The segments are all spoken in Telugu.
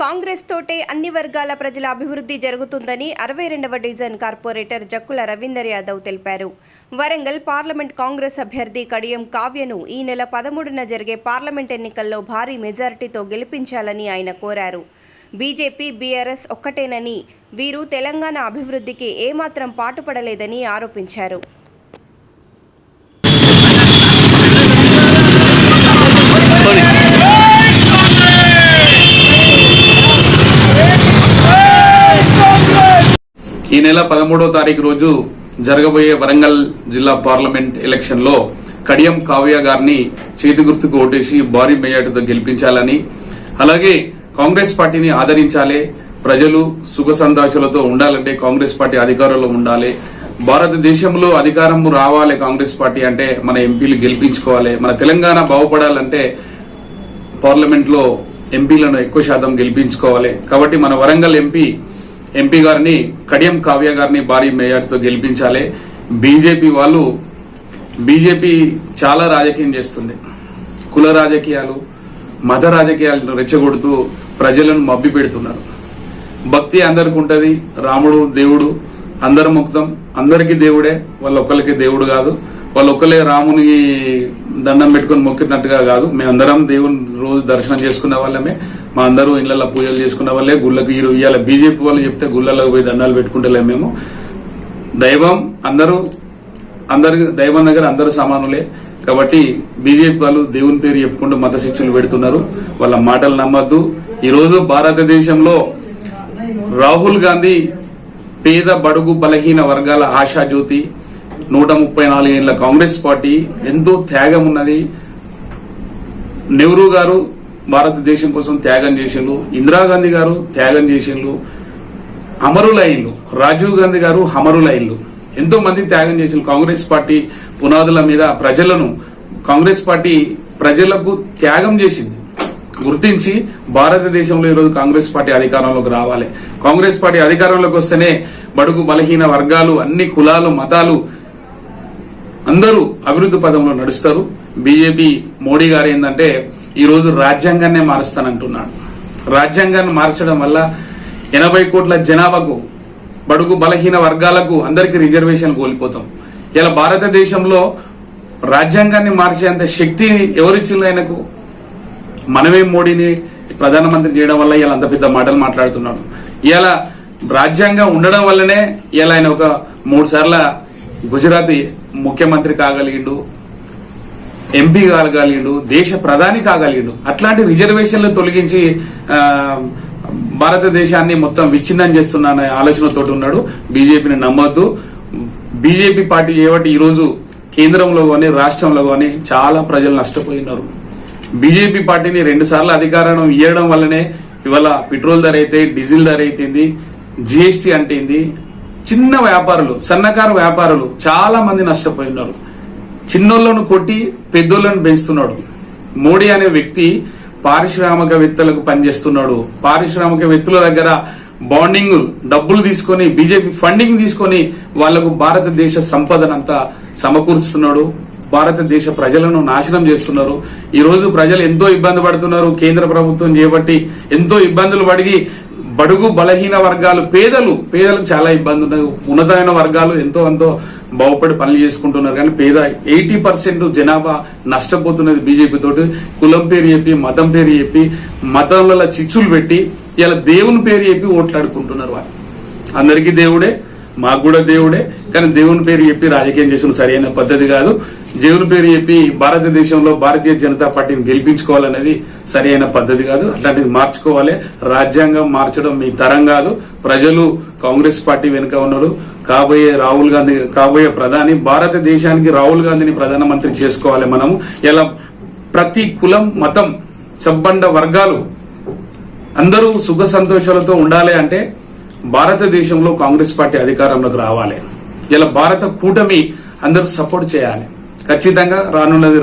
కాంగ్రెస్ తోటే అన్ని వర్గాల ప్రజల అభివృద్ధి జరుగుతుందని అరవై రెండవ డివిజన్ కార్పొరేటర్ జక్కుల రవీందర్ యాదవ్ తెలిపారు. వరంగల్ పార్లమెంట్ కాంగ్రెస్ అభ్యర్థి కడియం కావ్యను ఈ నెల పదమూడున జరిగే పార్లమెంట్ ఎన్నికల్లో భారీ మెజారిటీతో గెలిపించాలని ఆయన కోరారు. బీజేపీ బీఆర్ఎస్ ఒక్కటేనని వీరు తెలంగాణ అభివృద్ధికి ఏమాత్రం పాటుపడలేదని ఆరోపించారు. ఈ నెల పదమూడో తారీఖు రోజు జరగబోయే వరంగల్ జిల్లా పార్లమెంట్ ఎలక్షన్లో కడియం కావ్య గారిని చేతి గుర్తుకు ఓటేసి భారీ మెజార్టీతో గెలిపించాలని అలాగే కాంగ్రెస్ పార్టీని ఆదరించాలి ప్రజలు సుఖ సంతోషాలతో ఉండాలంటే కాంగ్రెస్ పార్టీ అధికారంలో ఉండాలి భారతదేశంలో అధికారం రావాలి కాంగ్రెస్ పార్టీ అంటే మన ఎంపీలు గెలిపించుకోవాలి మన తెలంగాణ బాగుపడాలంటే పార్లమెంట్లో ఎంపీలను ఎక్కువ శాతం గెలిపించుకోవాలి. కాబట్టి మన వరంగల్ ఎంపీ ఎంపీ గారిని కడియం కావ్య గారిని భారీ మెజార్టీతో గెలిపించాలి. బీజేపీ వాళ్ళు బీజేపీ చాలా రాజకీయం చేస్తుంది. కుల రాజకీయాలు మత రాజకీయాలను రెచ్చగొడుతూ ప్రజలను మబ్బి పెడుతున్నారు. భక్తి అందరికి ఉంటుంది రాముడు దేవుడు అందరు ముక్తం. అందరికీ దేవుడే వాళ్ళ ఒక్కరికి దేవుడు కాదు. వాళ్ళు ఒక్కరే రామునికి దండం పెట్టుకుని మొక్కినట్టుగా కాదు. మేమందరం దేవుని రోజు దర్శనం చేసుకునే వాళ్ళమే. మా అందరూ ఇళ్ళలో పూజలు చేసుకున్న వాళ్ళే గుళ్ళకి ఈ ఇవాళ బీజేపీ వాళ్ళు చెప్తే గుళ్ళలోకి పోయి దండాలు పెట్టుకుంటలే మేము. దైవం అందరూ అందరి దైవం దగ్గర అందరూ సమానులే. కాబట్టి బీజేపీ వాళ్ళు దేవుని పేరు చెప్పుకుంటూ మత శిక్షలు పెడుతున్నారు. వాళ్ళ మాటలు నమ్మద్దు. ఈరోజు భారతదేశంలో రాహుల్ గాంధీ పేద బడుగు బలహీన వర్గాల ఆశాజ్యోతి నూట ముప్పై నాలుగేళ్ళ కాంగ్రెస్ పార్టీ ఎంతో త్యాగం ఉన్నది. నెహ్రూ గారు భారతదేశం కోసం త్యాగం చేసిండ్రు. ఇందిరాగాంధీ గారు త్యాగం చేసిండ్రు. అమరులైన్లు రాజీవ్ గాంధీ గారు అమరులైన్లు ఎంతో మంది త్యాగం చేసిన కాంగ్రెస్ పార్టీ పునాదుల మీద ప్రజలను కాంగ్రెస్ పార్టీ ప్రజలకు త్యాగం చేసింది. గుర్తించి భారతదేశంలో ఈరోజు కాంగ్రెస్ పార్టీ అధికారంలోకి రావాలి. కాంగ్రెస్ పార్టీ అధికారంలోకి వస్తేనే బడుగు బలహీన వర్గాలు అన్ని కులాలు మతాలు అందరూ అభివృద్ధి పదంలో నడుస్తారు. బీజేపీ మోడీ గారు ఏంటంటే ఈ రోజు రాజ్యాంగాన్నే మారుస్తానంటున్నాడు రాజ్యాంగాన్ని మార్చడం వల్ల ఎనభై కోట్ల జనాభాకు బడుగు బలహీన వర్గాలకు అందరికీ రిజర్వేషన్ కోల్పోతాం. ఇలా భారతదేశంలో రాజ్యాంగాన్ని మార్చేంత శక్తి ఎవరిచ్చింది ఆయనకు? మనమే మోడీని ప్రధానమంత్రి చేయడం వల్ల ఇలా అంత పెద్ద మాటలు మాట్లాడుతున్నాడు. ఇలా రాజ్యాంగం ఉండడం వల్లనే ఇలా ఆయన ఒక మూడు సార్ల గుజరాత్ ముఖ్యమంత్రి కాగలిగిండు. ఎంపీ కాగలిగిండు దేశ ప్రధాని కాగలిగిండు. అట్లాంటి రిజర్వేషన్లు తొలగించి భారతదేశాన్ని మొత్తం విచ్ఛిన్నం చేస్తున్నానే ఆలోచనతో ఉన్నాడు. బీజేపీని నమ్మద్దు. బీజేపీ పార్టీ ఏవటి ఈరోజు కేంద్రంలో కానీ రాష్ట్రంలో కానీ చాలా ప్రజలు నష్టపోయినారు. బీజేపీ పార్టీని రెండు సార్లు అధికారం ఇవ్వడం వల్లనే ఇవాళ పెట్రోల్ ధర అయితే డీజిల్ ధర అయితేంది జిఎస్టీ అంటేంది చిన్న వ్యాపారులు సన్నకారు వ్యాపారులు చాలా మంది నష్టపోయినారు. చిన్నోళ్ళను కొట్టి పెద్దోళ్ళను పెంచుతున్నాడు. మోడీ అనే వ్యక్తి పారిశ్రామికవేత్తలకు పనిచేస్తున్నాడు. పారిశ్రామికవేత్తల దగ్గర బాండింగ్ డబ్బులు తీసుకొని బీజేపీ ఫండింగ్ తీసుకొని వాళ్ళకు భారతదేశ సంపదనంతా సమకూరుస్తున్నాడు. భారతదేశ ప్రజలను నాశనం చేస్తున్నారు. ఈ రోజు ప్రజలు ఎంతో ఇబ్బంది పడుతున్నారు. కేంద్ర ప్రభుత్వం చేపట్టి ఎంతో ఇబ్బందులు పడిగి బడుగు బలహీన వర్గాలు పేదలు పేదలకు చాలా ఇబ్బంది ఉన్నాయి ఉన్నతమైన వర్గాలు ఎంతో ఎంతో బాగుపడి పనులు చేసుకుంటున్నారు. కానీ పేద ఎయిటీ పర్సెంట్ జనాభా నష్టపోతున్నది బీజేపీ తోటి. కులం పేరు చెప్పి మతం పేరు చెప్పి మతంలో చిచ్చులు పెట్టి ఇలా దేవుని పేరు చెప్పి ఓట్లాడుకుంటున్నారు వాళ్ళు. అందరికీ దేవుడే మాకు కూడా దేవుడే కానీ దేవుని పేరు చెప్పి రాజకీయం చేసిన సరైన పద్ధతి కాదు. జగన్ పేరు చెప్పి భారతదేశంలో భారతీయ జనతా పార్టీని గెలిపించుకోవాలనేది సరైన పద్ధతి కాదు. అట్లాంటిది మార్చుకోవాలి. రాజ్యాంగం మార్చడం మీ తరం కాదు. ప్రజలు కాంగ్రెస్ పార్టీ వెనుక ఉన్నారు. కాబోయే రాహుల్ గాంధీ కాబోయే ప్రధాని భారతదేశానికి రాహుల్ గాంధీని ప్రధానమంత్రి చేసుకోవాలి మనము. ఇలా ప్రతి కులం మతం సబ్బండ వర్గాలు అందరూ సుఖ సంతోషాలతో ఉండాలి అంటే భారతదేశంలో కాంగ్రెస్ పార్టీ అధికారంలోకి రావాలి. ఇలా భారత కూటమి అందరూ సపోర్ట్ చేయాలి. ఖచ్చితంగా రానున్నది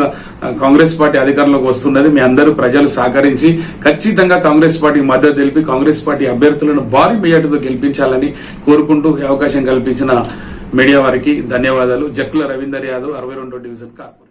కాంగ్రెస్ పార్టీ అధికారంలోకి వస్తున్నది. మీ అందరూ ప్రజలు సహకరించి ఖచ్చితంగా కాంగ్రెస్ పార్టీకి మద్దతు తెలిపి కాంగ్రెస్ పార్టీ అభ్యర్థులను భారీ మెజార్టీతో గెలిపించాలని కోరుకుంటూ అవకాశం కల్పించిన మీడియా వారికి ధన్యవాదాలు. జక్కుల రవీందర్ యాదవ్ అరవై రెండో డివిజన్ కార్పొరేటర్